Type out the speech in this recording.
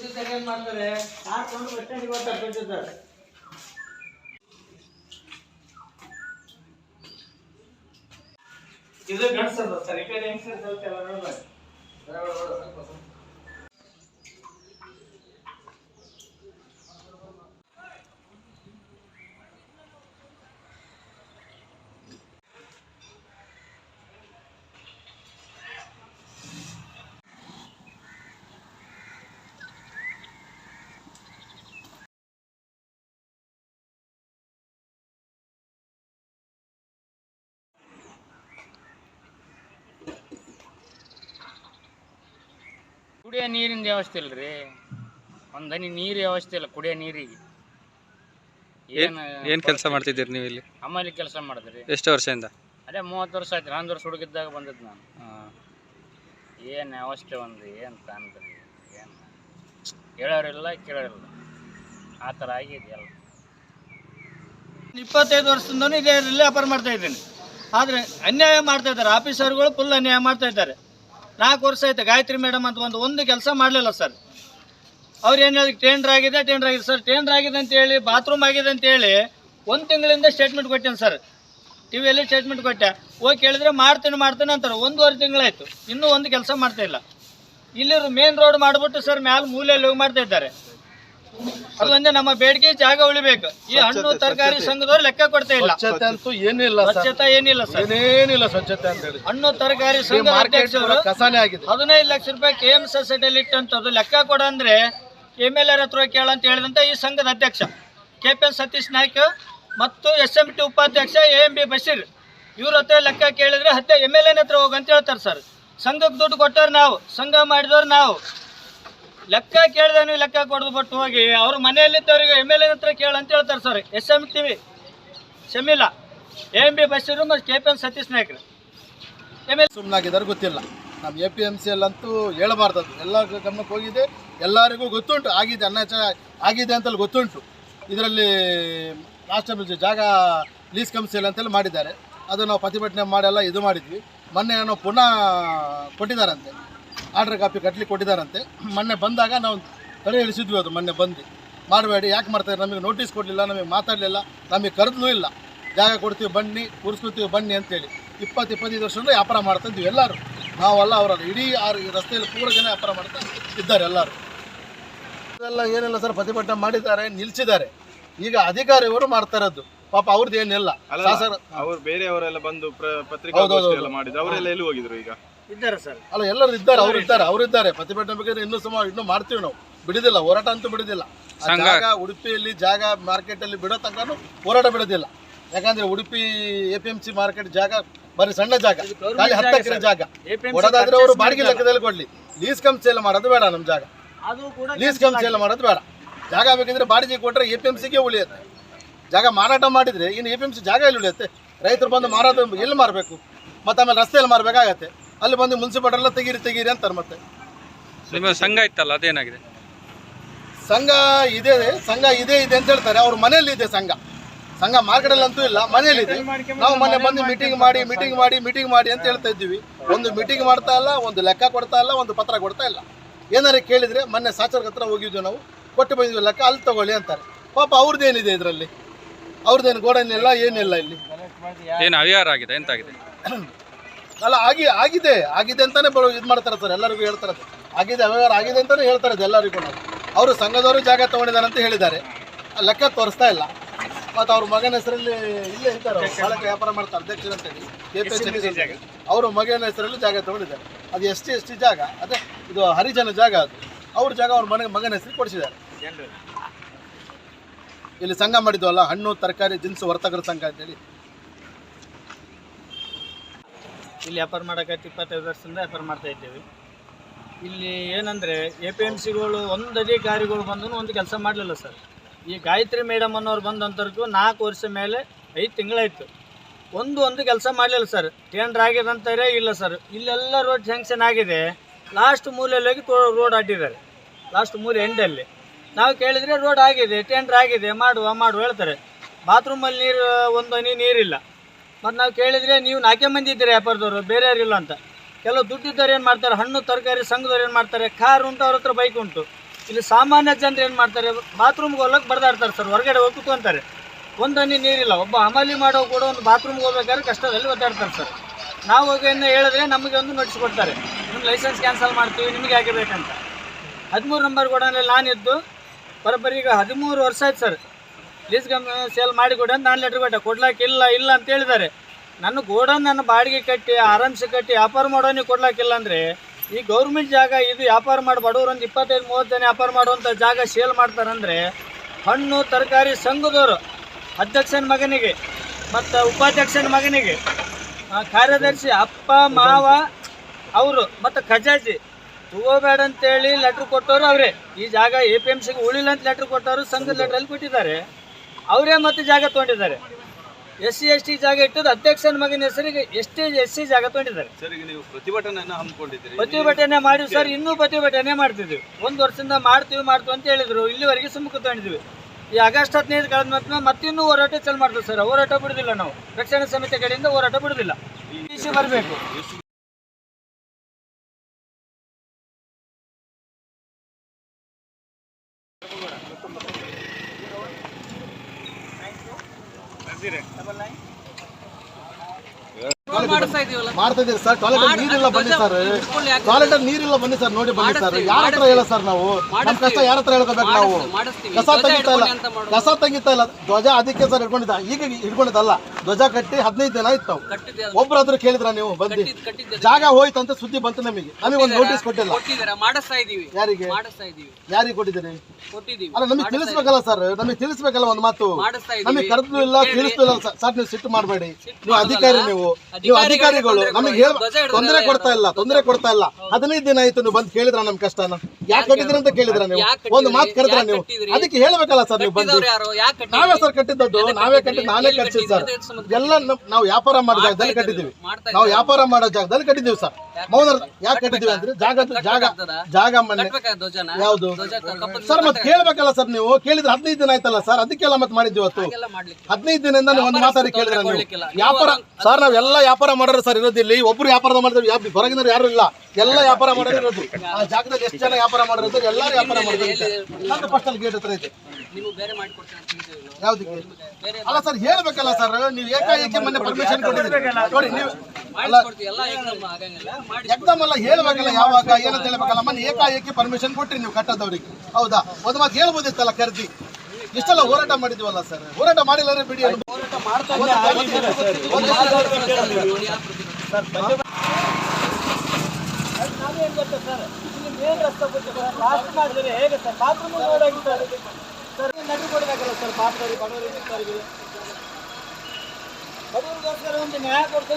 ಕೊಟ್ಟಾರೆ ಏನ್ ಮಾಡ್ತಾರೆ? ಇದು ಗಂಡಸರು ಸರ್. ಈ ಕಡೆ ಸರ್ ಸ್ವಲ್ಪ ಎಲ್ಲ ನೋಡ್ಬೇಕು. ಕುಡಿಯೋ ನೀರಿನ ವ್ಯವಸ್ಥೆ ಇಲ್ರಿ. ಒಂದು ಹನಿ ನೀರು ವ್ಯವಸ್ಥೆ ಇಲ್ಲ ಕುಡಿಯೋ ನೀರಿಗೆ. ಏನ್ ಏನ್ ಕೆಲಸ ಮಾಡ್ತಿದ್ದೀರಿ ನೀವು ಇಲ್ಲಿ? ಅಮ್ಮಲ್ಲಿ ಕೆಲಸ ಮಾಡಿದ್ರಿ. ಎಷ್ಟು ವರ್ಷದಿಂದ? ಅದೇ ಮೂವತ್ತು ವರ್ಷ ಆಯ್ತು ಹನ್ನೊಂದು ವರ್ಷ ಹುಡುಗಿದ್ದಾಗ ಬಂದಿದ್ದು ನಾನು. ಏನು ವ್ಯವಸ್ಥೆ ಒಂದು ಏನು ತಾನ್ರಿ ಏನು ಹೇಳೋರಿಲ್ಲ ಕೇಳೋರಿಲ್ಲ. ಆ ಥರ ಆಗಿದೆ ಎಲ್ಲ ಇಪ್ಪತ್ತೈದು ವರ್ಷದಿಂದನೂ ಇದೇ ಇಲ್ಲಿ ವ್ಯಾಪಾರ ಮಾಡ್ತಾ ಇದ್ದೀನಿ. ಆದರೆ ಅನ್ಯಾಯ ಮಾಡ್ತಾ ಇದ್ದಾರೆ. ಆಫೀಸರ್ಗಳು ಫುಲ್ ಅನ್ಯಾಯ ಮಾಡ್ತಾ ಇದ್ದಾರೆ. ನಾಲ್ಕು ವರ್ಷ ಆಯ್ತು ಗಾಯತ್ರಿ ಮೇಡಮ್ ಅಂತ ಒಂದು ಒಂದು ಕೆಲಸ ಮಾಡಲಿಲ್ಲ ಸರ್. ಅವ್ರು ಏನು ಹೇಳಿದ್ರು ಟೆಂಡ್ರ್ ಆಗಿದೆ ಟೆಂಡ್ರ್ ಆಗಿದೆ. ಸರ್ ಟೆಂಡ್ರ್ ಆಗಿದೆ ಅಂತ ಹೇಳಿ ಬಾತ್ರೂಮ್ ಆಗಿದೆ ಅಂತ ಹೇಳಿ ಒಂದು ತಿಂಗಳಿಂದ ಸ್ಟೇಟ್ಮೆಂಟ್ ಕೊಟ್ಟೇನೆ ಸರ್. ಟಿ ವಿಯಲ್ಲಿ ಸ್ಟೇಟ್ಮೆಂಟ್ ಕೊಟ್ಟೆ. ಹೋಗಿ ಕೇಳಿದ್ರೆ ಮಾಡ್ತೀನಿ ಮಾಡ್ತೀನಿ ಅಂತಾರೆ. ಒಂದೂವರೆ ತಿಂಗಳಾಯಿತು. ಇನ್ನೂ ಒಂದು ಕೆಲಸ ಮಾಡ್ತಾ ಇಲ್ಲ. ಇಲ್ಲಿರೋ ಮೇನ್ ರೋಡ್ ಮಾಡಿಬಿಟ್ಟು ಸರ್ ಮ್ಯಾಲೆ ಮೂಲೆಯಲ್ಲಿ ಹೋಗಿ ಮಾಡ್ತಾ ಇದ್ದಾರೆ. ಅದು ಒಂದೇ ನಮ್ಮ ಬೇಡಿಕೆ ಜಾಗ ಉಳಿಬೇಕು. ಈ ಹಣ್ಣು ತರಕಾರಿ ಸಂಘದವ್ರು ಲೆಕ್ಕ ಕೊಡ್ತಾ ಇಲ್ಲ. ಸ್ವಚ್ಛತೆ ಅಂತೂ ಏನಿಲ್ಲ ಸರ್. ಸ್ವಚ್ಛತೆ ಏನಿಲ್ಲ ಸರ್. ಏನೇನಿಲ್ಲ ಸ್ವಚ್ಛತೆ ಅಂತ ಹೇಳಿ. ಹಣ್ಣು ತರಕಾರಿ ಸಂಘ ಮಾರ್ಕೆಟ್ ಅಧ್ಯಕ್ಷರು ಕಸಾನೆ ಆಗಿದೆ. ಹದಿನೈದು ಲಕ್ಷ ರೂಪಾಯಿ ಕೆ ಎಂ ಸೊಸೈಟಿಯಲ್ಲಿ ಇಟ್ಟಂತದ್ದು. ಲೆಕ್ಕ ಕೊಡ ಅಂದ್ರೆ ಎಂ ಎಲ್ ಆರ್ ಹತ್ರ ಕೇಳ ಅಂತ ಹೇಳಿದಂತ ಈ ಸಂಘದ ಅಧ್ಯಕ್ಷ K P N Satish Naik ಮತ್ತು ಎಸ್ ಎಂ ಟಿ ಉಪಾಧ್ಯಕ್ಷ ಎ ಎಂ ಬಿ ಬಶೀರ್ ಇವ್ರ ಹತ್ರ ಲೆಕ್ಕ ಕೇಳಿದ್ರೆ ಹತ್ತೆ ಎಂ ಎಲ್ ಎನ್ ಹತ್ರ ಹೋಗಂತ ಅಂತ ಹೇಳ್ತಾರೆ ಸರ್. ಸಂಘಕ್ಕೆ ದುಡ್ಡು ಕೊಟ್ಟವ್ರು ನಾವು ಸಂಘ ಮಾಡಿದವ್ರು ನಾವು. ಲೆಕ್ಕ ಕೇಳಿದೆ ನೀವು ಲೆಕ್ಕ ಕೊಡದು ಬಟ್ ಹೋಗಿ, ಅವ್ರ ಮನೆಯಲ್ಲಿದ್ದವ್ರಿಗೆ ಎಂ ಎಲ್ ಎ ಹತ್ರ ಕೇಳ ಅಂತ ಹೇಳ್ತಾರೆ sir S M T V Shamila A M B ಬಸ್ಸಿರು ಮತ್ತು ಕೆ ಪಿ ಎಂ ಸತೀಶ್ ನಾಯ್ಕರು ಎಂ ಎಲ್ ಸುಮ್ಮನಾಗಿದ್ದಾರೆ ಗೊತ್ತಿಲ್ಲ. ನಮ್ಮ ಎ ಪಿ ಎಂ ಸಿ ಅಂತೂ ಹೇಳಬಾರ್ದು ಎಲ್ಲ ಗಮನಕ್ಕೆ ಹೋಗಿದೆ. ಎಲ್ಲರಿಗೂ ಗೊತ್ತುಂಟು. ಆಗಿದೆ ಅನ್ನಾಚಾರ ಆಗಿದೆ ಅಂತಲ್ಲಿ ಗೊತ್ತುಂಟು. ಇದರಲ್ಲಿ ರಾಷ್ಟ್ರ ಜಾಗ ಲೀಸ್ ಕಮಿಸಿಲ್ಲ ಅಂತೇಳಿ ಮಾಡಿದ್ದಾರೆ. ಅದು ನಾವು ಪ್ರತಿಭಟನೆ ಮಾಡೆಲ್ಲ ಇದು ಮಾಡಿದ್ವಿ. ಮೊನ್ನೆ ಏನೋ ಪುನಃ ಕೊಟ್ಟಿದ್ದಾರಂತೆ. ಆರ್ಡರ್ ಕಾಪಿ ಕಟ್ಲಿಕ್ಕೆ ಕೊಟ್ಟಿದ್ದಾರಂತೆ. ಮೊನ್ನೆ ಬಂದಾಗ ನಾವು ತಡೆ ಇಳಿಸಿದ್ವಿ ಅದು ಮೊನ್ನೆ ಬಂದು. ಮಾಡಬೇಡಿ ಯಾಕೆ ಮಾಡ್ತಾರೆ ನಮಗೆ ನೋಟಿಸ್ ಕೊಡಲಿಲ್ಲ ನಮಗೆ ಮಾತಾಡಲಿಲ್ಲ ನಮಗೆ ಕರೆದ್ಲೂ ಇಲ್ಲ. ಜಾಗ ಕೊಡ್ತೀವಿ ಬನ್ನಿ ಕೂರಿಸ್ಕೊತೀವಿ ಬನ್ನಿ ಅಂತೇಳಿ. ಇಪ್ಪತ್ತು ಇಪ್ಪತ್ತೈದು ವರ್ಷದಿಂದ ವ್ಯಾಪಾರ ಮಾಡ್ತಾ ಇದ್ವಿ ಎಲ್ಲರೂ. ನಾವಲ್ಲ ಅವರಲ್ಲ ಇಡೀ ಆರು ಈ ರಸ್ತೆಯಲ್ಲಿ ಪೂರ ಜನ ವ್ಯಾಪಾರ ಮಾಡ್ತಾ ಇದ್ದಾರೆ ಎಲ್ಲರೂ. ಎಲ್ಲ ಏನಿಲ್ಲ ಸರ್ ಪ್ರತಿಭಟನೆ ಮಾಡಿದ್ದಾರೆ ನಿಲ್ಲಿಸಿದ್ದಾರೆ ಈಗ ಅಧಿಕಾರಿಯವರು ಮಾಡ್ತಾ ಇರೋದು. ಪಾಪ ಅವ್ರದ್ದು ಏನಿಲ್ಲ. ಅವ್ರು ಬೇರೆಯವರೆಲ್ಲ ಬಂದು ಎಲ್ಲ ಮಾಡಿದ್ರು ಅವರೆಲ್ಲ ಎಲ್ಲಿ ಹೋಗಿದ್ರು ಈಗ? ಇದ್ದಾರೆ ಸರ್. ಅಲ್ಲ ಎಲ್ಲರೂ ಇದ್ದಾರೆ ಅವ್ರು ಇದ್ದಾರೆ ಅವ್ರು ಇದ್ದಾರೆ. ಪ್ರತಿಭಟನೆ ಬಗ್ಗೆ ಇನ್ನೂ ಸಮ ಇನ್ನು ಮಾಡ್ತೀವಿ ನಾವು. ಬಿಡುದಿಲ್ಲ ಹೋರಾಟ ಅಂತೂ ಬಿಡುದಿಲ್ಲ. ಆ ಜಾಗ ಉಡುಪಿಯಲ್ಲಿ ಜಾಗ ಮಾರ್ಕೆಟ್ ಅಲ್ಲಿ ಬಿಡೋ ತನಕ ಹೋರಾಟ ಬಿಡೋದಿಲ್ಲ. ಯಾಕಂದ್ರೆ Udupi A P M C market ಜಾಗ ಬರೀ ಸಣ್ಣ ಜಾಗ ಖಾಲಿ ಹತ್ತು ಎಕರೆ ಜಾಗ. ಕೊಡೋದಾದ್ರೆ ಅವರು ಬಾಡಿಗೆ ಲೆಕ್ಕದಲ್ಲಿ ಕೊಡ್ಲಿ. ಲೀಸ್ ಕಮ್ ಸೇಲ್ ಮಾಡೋದು ಬೇಡ ನಮ್ಮ ಜಾಗ. ಅದು ಕೂಡ ಲೀಸ್ ಕಮ್ ಸೇಲ್ ಮಾಡೋದು ಬೇಡ. ಜಾಗ ಬೇಕಂದ್ರೆ ಬಾಡಿಗೆ ಕೊಟ್ಟರೆ ಎ ಪಿ ಎಂ ಸಿಗೆ ಉಳಿಯುತ್ತೆ. ಜಾಗ ಮಾರಾಟ ಮಾಡಿದ್ರೆ ಇನ್ನು ಎ ಪಿ ಎಂ ಸಿ ಜಾಗ ಎಲ್ಲಿ ಉಳಿಯುತ್ತೆ? ರೈತರು ಬಂದು ಮಾರಾಟ ಎಲ್ಲಿ ಮಾರಬೇಕು? ಮತ್ತೆ ಆಮೇಲೆ ರಸ್ತೆಯಲ್ಲಿ ಮಾರಬೇಕಾಗತ್ತೆ. ಅಲ್ಲಿ ಬಂದು ಮುನ್ಸಿಪಾಲ್ಟಿ ಎಲ್ಲ ತೆಗೀರಿ ತೆಗೀರಿ ಅಂತಾರೆ ಮತ್ತೆ. ನಿಮ್ಮ ಸಂಘ ಇತ್ತಲ್ಲ ಅದೇನಾಗಿದೆ? ಸಂಘ ಇದೆ ಸಂಘ ಇದೆ ಇದೆ ಅಂತ ಹೇಳ್ತಾರೆ. ಅವ್ರ ಮನೆಯಲ್ಲಿ ಇದೆ ಸಂಘ. ಸಂಘ ಮಾರ್ಕೆಟಲ್ಲಿ ಅಂತೂ ಇಲ್ಲ ಮನೆಯಲ್ಲಿ ಇದೆ. ನಾವು ಮೊನ್ನೆ ಬಂದು ಮೀಟಿಂಗ್ ಮಾಡಿ ಮೀಟಿಂಗ್ ಮಾಡಿ ಮೀಟಿಂಗ್ ಮಾಡಿ ಅಂತ ಹೇಳ್ತಾ ಇದ್ದೀವಿ. ಒಂದು ಮೀಟಿಂಗ್ ಮಾಡ್ತಾ ಇಲ್ಲ ಒಂದು ಲೆಕ್ಕ ಕೊಡ್ತಾ ಇಲ್ಲ ಒಂದು ಪತ್ರ ಕೊಡ್ತಾ ಇಲ್ಲ. ಏನಾರು ಕೇಳಿದ್ರೆ ಮೊನ್ನೆ ಸಾಚಾರ ಹತ್ರ ಹೋಗಿದ್ವಿ ನಾವು. ಕೊಟ್ಟು ಬಂದಿದ್ವಿ ಲೆಕ್ಕ ಅಲ್ಲಿ ತಗೊಳ್ಳಿ ಅಂತಾರೆ. ಪಾಪ ಅವ್ರದ್ದೇನಿದೆ ಇದರಲ್ಲಿ? ಅವ್ರದ್ದೇನು ಗೋಡನ್ ಇಲ್ಲ ಏನಿಲ್ಲ ಇಲ್ಲಿ? ಏನು ಆಗಿದೆ ಎಂತಾಗಿದೆ? ಅಲ್ಲ ಆಗಿ ಆಗಿದೆ ಆಗಿದೆ ಅಂತಾನೆ ಬರೋ ಇದು ಮಾಡ್ತಾರೆ ಸರ್ ಎಲ್ಲರಿಗೂ ಹೇಳ್ತಾರೆ. ಅದು. ಆಗಿದೆ ಅವ್ಯವಹಾರ ಆಗಿದೆ ಅಂತಾನೆ ಹೇಳ್ತಾರೆ ಅದು ಎಲ್ಲರಿಗೂ. ಅವರು ಸಂಘದವರು ಜಾಗ ತಗೊಂಡಿದ್ದಾರೆ ಅಂತ ಹೇಳಿದ್ದಾರೆ. ಆ ಲೆಕ್ಕ ತೋರಿಸ್ತಾ ಇಲ್ಲ. ಮತ್ತು ಅವ್ರ ಮಗನ ಹೆಸರಲ್ಲಿ ಇಲ್ಲೇ ಇದ್ದಾರೆ ಅವ್ರು. ಬಾಲಕ ವ್ಯಾಪಾರ ಮಾಡ್ತಾರೆ ಅಧ್ಯಕ್ಷರು ಅಂತೇಳಿ. ಕೆ ಪಿ ಎಸ್ ಅವ್ರ ಮಗನ ಹೆಸರಲ್ಲಿ ಜಾಗ ತಗೊಂಡಿದ್ದಾರೆ. ಅದು ಎಸ್ ಟಿ ಎಸ್ ಟಿ ಜಾಗ. ಅದೇ ಇದು ಹರಿಜನ ಜಾಗ ಅದು. ಅವ್ರ ಜಾಗ ಅವ್ರ ಮನೆ ಮಗನ ಹೆಸರು ಕೊಡಿಸಿದ್ದಾರೆ. ಇಲ್ಲಿ ಸಂಘ ಮಾಡಿದ್ವಲ್ಲ ಹಣ್ಣು ತರಕಾರಿ ದಿನಸು ವರ್ತಕರ ಸಂಘ ಅಂತೇಳಿ. ಇಲ್ಲಿ ವ್ಯಾಪಾರ ಮಾಡಕ್ಕೆ ಇಪ್ಪತ್ತೈದು ವರ್ಷದಿಂದ ವ್ಯಾಪಾರ ಮಾಡ್ತಾ ಇದ್ದೀವಿ. ಇಲ್ಲಿ ಏನಂದರೆ ಎ ಪಿ ಎಂ ಸಿಗಳು ಒಂದು ಅಧಿಕಾರಿಗಳು ಬಂದು ಒಂದು ಕೆಲಸ ಮಾಡಲಿಲ್ಲ ಸರ್. ಈ ಗಾಯತ್ರಿ ಮೇಡಮ್ ಅನ್ನೋರು ಬಂದಂಥವ್ರಿಗೂ ನಾಲ್ಕು ವರ್ಷ ಮೇಲೆ ಐದು ತಿಂಗಳಾಯಿತು. ಒಂದು ಒಂದು ಕೆಲಸ ಮಾಡಲಿಲ್ಲ ಸರ್. ಟೆಂಡರ್ ಆಗಿದೆ ಇಲ್ಲ ಸರ್. ಇಲ್ಲೆಲ್ಲ ರೋಡ್ ಸ್ಯಾಂಕ್ಷನ್ ಆಗಿದೆ. ಲಾಸ್ಟ್ ಮೂಲೆಯಲ್ಲಿ ಹೋಗಿ ರೋಡ್ ಅಡ್ಡಿದ್ದಾರೆ ಲಾಸ್ಟ್ ಮೂಲೆ ಎಂಡಲ್ಲಿ ನಾವು ಕೇಳಿದರೆ ರೋಡ್ ಆಗಿದೆ ಟೆಂಡರ್ ಆಗಿದೆ, ಮಾಡುವ ಮಾಡುವ ಹೇಳ್ತಾರೆ. ಬಾತ್ರೂಮಲ್ಲಿ ನೀರು, ಒಂದು ಹನಿ ನೀರಿಲ್ಲ. ಮತ್ತು ನಾವು ಕೇಳಿದರೆ ನೀವು ನಾಲ್ಕೇ ಮಂದಿ ಇದ್ದೀರಿ ವ್ಯಾಪಾರದವರು ಬೇರೆಯವ್ರು ಇಲ್ಲ ಅಂತ. ಕೆಲವು ದುಡ್ಡಿದ್ದವ್ರು ಏನು ಮಾಡ್ತಾರೆ? ಹಣ್ಣು, ತರಕಾರಿ ಸಂಘದವ್ರು ಏನು ಮಾಡ್ತಾರೆ? ಕಾರ್ ಉಂಟು, ಅವ್ರ ಹತ್ರ ಬೈಕ್ ಉಂಟು. ಇಲ್ಲಿ ಸಾಮಾನ್ಯ ಜನರು ಏನು ಮಾಡ್ತಾರೆ? ಬಾತ್ರೂಮ್ಗೆ ಹೋಗ್ಲಿಕ್ಕೆ ಬರ್ದಾಡ್ತಾರೆ ಸರ್ ಹೊರಗಡೆ ಹೋಗಿ ಕೂತ್ಕೊಂತಾರೆ. ಒಂದು ಹನಿ ನೀರಿಲ್ಲ. ಒಬ್ಬ ಹಮಾಲಿ ಮಾಡೋ ಕೂಡ ಒಂದು ಬಾತ್ರೂಮ್ಗೆ ಹೋಗ್ಬೇಕಾದ್ರೆ ಕಷ್ಟದಲ್ಲಿ ಒದ್ದಾಡ್ತಾರೆ ಸರ್ ನಾವು ಹೋಗಿ ಇನ್ನು ಹೇಳಿದ್ರೆ ನಮಗೆ ಒಂದು ನೋಟಿಸ್ ಕೊಡ್ತಾರೆ. ನಿಮ್ಮ ಲೈಸೆನ್ಸ್ ಕ್ಯಾನ್ಸಲ್ ಮಾಡ್ತೀವಿ, ನಿಮಗೆ ಆಗಿರ್ಬೇಕಂತ ಹದಿಮೂರು ನಂಬರ್ ಗೋಡನಲ್ಲಿ ನಾನಿದ್ದು ಬರೋಬ್ಬರಿ ಈಗ ಹದಿಮೂರು ವರ್ಷ ಆಯ್ತು ಸರ್ ಲೀಸ್ ಸೇಲ್ ಮಾಡಿ ಕೊಡಿ ಅಂತ ನಾನು ಲೆಟ್ರ್ ಕೊಟ್ಟೆ. ಕೊಡ್ಲಾಕ ಇಲ್ಲ ಇಲ್ಲ ಅಂತ ಹೇಳಿದ್ದಾರೆ. ನನ್ನ ಗೋಡನ್ ನನ್ನ ಬಾಡಿಗೆ ಕಟ್ಟಿ, ಆರಾಮ್ಸೆ ಕಟ್ಟಿ ವ್ಯಾಪಾರ ಮಾಡೋನಿ ಕೊಡ್ಲಾಕಿಲ್ಲ ಅಂದರೆ ಈ ಗೌರ್ಮೆಂಟ್ ಜಾಗ ಇದು ವ್ಯಾಪಾರ ಮಾಡಿ ಬಡವರು ಒಂದು ಇಪ್ಪತ್ತೈದು, ಮೂವತ್ತು ಜನ ವ್ಯಾಪಾರ ಮಾಡುವಂಥ ಜಾಗ ಸೇಲ್ ಮಾಡ್ತಾರಂದರೆ ಹಣ್ಣು, ತರಕಾರಿ ಸಂಘದವರು, ಅಧ್ಯಕ್ಷನ ಮಗನಿಗೆ ಮತ್ತು ಉಪಾಧ್ಯಕ್ಷನ ಮಗನಿಗೆ ಕಾರ್ಯದರ್ಶಿ ಅಪ್ಪ, ಮಾವ, ಅವರು ಮತ್ತು ಖಜಾಜಿ ತಗೋಬೇಡ ಅಂತೇಳಿ ಲೆಟ್ರ್ ಕೊಟ್ಟವರು ಅವರೇ. ಈ ಜಾಗ ಎ ಪಿ ಎಂ ಸಿಗೆ ಉಳಿಲ್ಲ ಅಂತ ಲೆಟ್ರ್ ಕೊಟ್ಟವರು ಸಂಘದ ಲೆಟ್ರಲ್ಲಿ ಕೊಟ್ಟಿದ್ದಾರೆ. ಅವರೇ ಮತ್ತೆ ಜಾಗ ತೊಗೊಂಡಿದ್ದಾರೆ. ಎಸ್ ಸಿ ಎಸ್ ಟಿ ಜಾಗ ಇಟ್ಟದ್ದು ಅಧ್ಯಕ್ಷನ ಮಗನ ಹೆಸರಿಗೆ ಎಷ್ಟೇ ಎಸ್ ಸಿ ಜಾಗ ತೊಗೊಂಡಿದ್ದಾರೆ. ಸರ್ ಈಗ ನೀವು ಪ್ರತಿಭಟನೆಯನ್ನ ಹಮ್ಮಿಕೊಂಡಿದ್ದೀರಿ. ಪ್ರತಿಭಟನೆ ಮಾಡಿ ಸರ್ ಇನ್ನೂ ಪ್ರತಿಭಟನೆ ಮಾಡ್ತಿದ್ವಿ ಒಂದು ವರ್ಷದಿಂದ ಮಾಡ್ತೀವಿ ಮಾಡ್ತೀವಿ ಅಂತ ಹೇಳಿದ್ರು. ಇಲ್ಲಿವರೆಗೆ ಸುಮ್ಮ ತೊಗೊಂಡಿದ್ವಿ ಈ ಆಗಸ್ಟ್ ಹದಿನೈದು ಕಳೆದ ಮತ್ತೆ ಮತ್ತಿನ್ನೂ ಹೋರಾಟ ಚಾಲು ಮಾಡ್ತೀವಿ ಸರ್. ಹೋರಾಟ ಬಿಡುದಿಲ್ಲ ನಾವು. ರಕ್ಷಣಾ ಸಮಿತಿ ಕಡೆಯಿಂದ ಹೋರಾಟ ಬಿಡುದಿಲ್ಲ. ಸಿ ಬರಬೇಕು. ಮಾಡ್ತಾ ಇದ್ದೀವಿ ಸರ್. ಟಾಯ್ಲೆಟ್ ನೀರಿಲ್ಲ ಬನ್ನಿ ಸರ್. ಟಾಯ್ಲೆಟ್ ನೀರಿಲ್ಲ ಬನ್ನಿ ಸರ್. ನೋಡಿ ಬನ್ನಿ ಸರ್. ಯಾರ ಹತ್ರ ಹೇಳ ಸರ್ ನಾವು? ನಮ್ಮ ಕಷ್ಟ ಯಾರ ಹತ್ರ ಹೇಳ್ಕೋಬೇಕು ನಾವು? ಕಸ ತೆಗಿತಾ ಇಲ್ಲ. ಕಸ ತೆಗಿತಾ ಇಲ್ಲ. ಧ್ವಜ ಅದಕ್ಕೆ ಸರ್ ಹಿಡ್ಕೊಂಡಿದ್ದ. ಈಗ ಹಿಡ್ಕೊಂಡಿದ್ದಲ್ಲ. ಧ್ವಜ ಕಟ್ಟಿ ಹದಿನೈದು ದಿನ ಇತ್ತು. ಒಬ್ರ ಒಬ್ರಾದ್ರೂ ಕೇಳಿದ್ರ ನೀವು? ಬಂದು. ಜಾಗ ಹೋಯ್ತು ಅಂತ ಸುದ್ದಿ ಬಂತು ನಮಗೆ. ನಮಗೆ ಒಂದು ನೋಟಿಸ್ ಕೊಟ್ಟಿಲ್ಲ. ಯಾರಿಗೆ? ಯಾರಿಗೆ ಕೊಟ್ಟಿದ್ದೀರಿ? ಅಲ್ಲ ನಮಗೆ ತಿಳಿಸ್ಬೇಕಲ್ಲ ಸರ್ ನಮಗೆ ತಿಳಿಸ್ಬೇಕಲ್ಲ ಒಂದು ಮಾತು? ನಮಗೆ ಕರೆದು ಇಲ್ಲ ತಿಳಿಸ್ಲಿಲ್ಲ ಸರ್ ನೀವು ಸಿಟ್ಟು ಮಾಡಬೇಡಿ. ನೀವು ಅಧಿಕಾರಿ ನೀವು. ನೀವು ಅಧಿಕಾರಿಗಳು ನಮಗೆ ಹೇಳ ತೊಂದರೆ ಕೊಡ್ತಾ ಇಲ್ಲ ತೊಂದರೆ ಕೊಡ್ತಾ ಇಲ್ಲ. ಹದಿನೈದು ದಿನ ಆಯ್ತು ನೀವು ಬಂದು ಕೇಳಿದ್ರ ನಮ್ ಕಷ್ಟನ? ಯಾಕೆ ಕಟ್ಟಿದ್ರಿ ಅಂತ ಕೇಳಿದ್ರ ನೀವು? ಒಂದು ಮಾತು? ಕರೆದ್ರ ನೀವು? ಅದಕ್ಕೆ ಹೇಳ್ಬೇಕಲ್ಲ ಸರ್ ನೀವು ಬಂದು. ನಾವೇ ಸರ್ ಕಟ್ಟಿದ್ದದ್ದು ನಾವೇ ಕಟ್ಟಿ ನಾನೇ ಕಟ್ಸಿದ್ ಸರ್. ಎಲ್ಲ ನಾವು ವ್ಯಾಪಾರ ಮಾಡೋ ಜಾಗದಲ್ಲಿ ಕಟ್ಟಿದ್ದೀವಿ. ನಾವು ವ್ಯಾಪಾರ ಮಾಡೋ ಜಾಗದಲ್ಲಿ ಕಟ್ಟಿದ್ದೀವಿ ಸರ್. ಮೌನ ಯಾಕೆ ಕಟ್ಟಿದ್ವಿ ಅಂದ್ರೆ ಜಾಗ ಜಾಗ ಜಾಗ ಮೊನ್ನೆ ಯಾವುದು? ಸರ್ ಮತ್ತೆ ಕೇಳ್ಬೇಕಲ್ಲ ಸರ್ ನೀವು? ಕೇಳಿದ್ರೆ ಹದಿನೈದು ದಿನ ಆಯ್ತಲ್ಲ ಸರ್? ಅದಕ್ಕೆಲ್ಲ ಮತ್ತೆ ಮಾಡಿದ್ವಿ ಇವತ್ತು. ಎಲ್ಲ ಹದಿನೈದು ದಿನದಿಂದ ನೀವು ಒಂದು ಮಾತಾಡಿ ಕೇಳಿದ್ರೆ ನೀವು. ವ್ಯಾಪಾರ ಸರ್ ನಾವೆಲ್ಲ ವ್ಯಾಪಾರ ಮಾಡೋರು ಸರ್ ಇರೋದಿಲ್ಲಿ. ಒಬ್ರು ವ್ಯಾಪಾರ ಮಾಡಿದ್ರೆ ಹೊರಗಿನವ್ರು ಯಾರು ಇಲ್ಲ. ಎಲ್ಲ ವ್ಯಾಪಾರ ಮಾಡೋರು ಇರೋದು. ಆ ಜಾಗದಲ್ಲಿ ಎಷ್ಟು ಜನ ವ್ಯಾಪಾರ ಮಾಡೋರು ಎಲ್ಲ ವ್ಯಾಪಾರ ಮಾಡೋದು ನಂದು ಫಸ್ಟ್ ಅಲ್ಲಿ ಗೇಟ್ ಹತ್ರ ಇದೆ. ನೀವು. ಯಾವ್ದಕ್ಕೆ? ಅಲ್ಲ ಸರ್ ಹೇಳ್ಬೇಕಲ್ಲ ಸರ್. ನೀವು ಏಕಾಏಕಿ ಮೊನ್ನೆ ಪರ್ಮಿಷನ್ ಕೊಟ್ಟಿದ್ದೀರಿ. ನೋಡಿ ನೀವು ಎಕ್ದಮ್ ಅಲ್ಲ ಹೇಳ್ಬೇಕಲ್ಲ ಯಾವಾಗ ಏನಂತ ಹೇಳ್ಬೇಕಲ್ಲ ಮನೆ ಏಕಾಏಕಿ ಪರ್ಮಿಷನ್ ಕೊಟ್ರಿ ನೀವು ಕಟ್ಟದವ್ರಿಗೆ. ಹೌದಾ? ಒಂದು ಮಾತು ಹೇಳ್ಬೋದಿತ್ತಲ್ಲ ಕರ್ದಿ? ಇಷ್ಟೆಲ್ಲ ಹೋರಾಟ ಮಾಡಿದ್ವಲ್ಲ ಸರ್ ಹೋರಾಟ ಮಾಡಿಲ್ಲ ಅಂದ್ರೆ ಬಿಡಿ ಅದು. ನಾವೇನ್ ಗೊತ್ತಾ ಸರ್ ಇಲ್ಲಿ ಮೇನ್ ರಸ್ತೆ ಗೊತ್ತಾ ಸರ್ ಲಾಸ್ಟ್ ಮಾಡಿದ್ರೆ ಹೇಗೆ ಸರ್ ಬಾತ್ರೂಮ್ ನೋಡಾಗಿ ಸರ್ ಸರ್ ನಡು ಕೊಡ್ಬೇಕಲ್ಲ ಸರ್ ಪಾಪದವ್ರಿಗೆ ಬಡವರಿಗೆ ಬಡವರಿಗೋಸ್ಕರ ಒಂದು ನ್ಯಾಯ ಕೊಡ್ಕೊಂಡು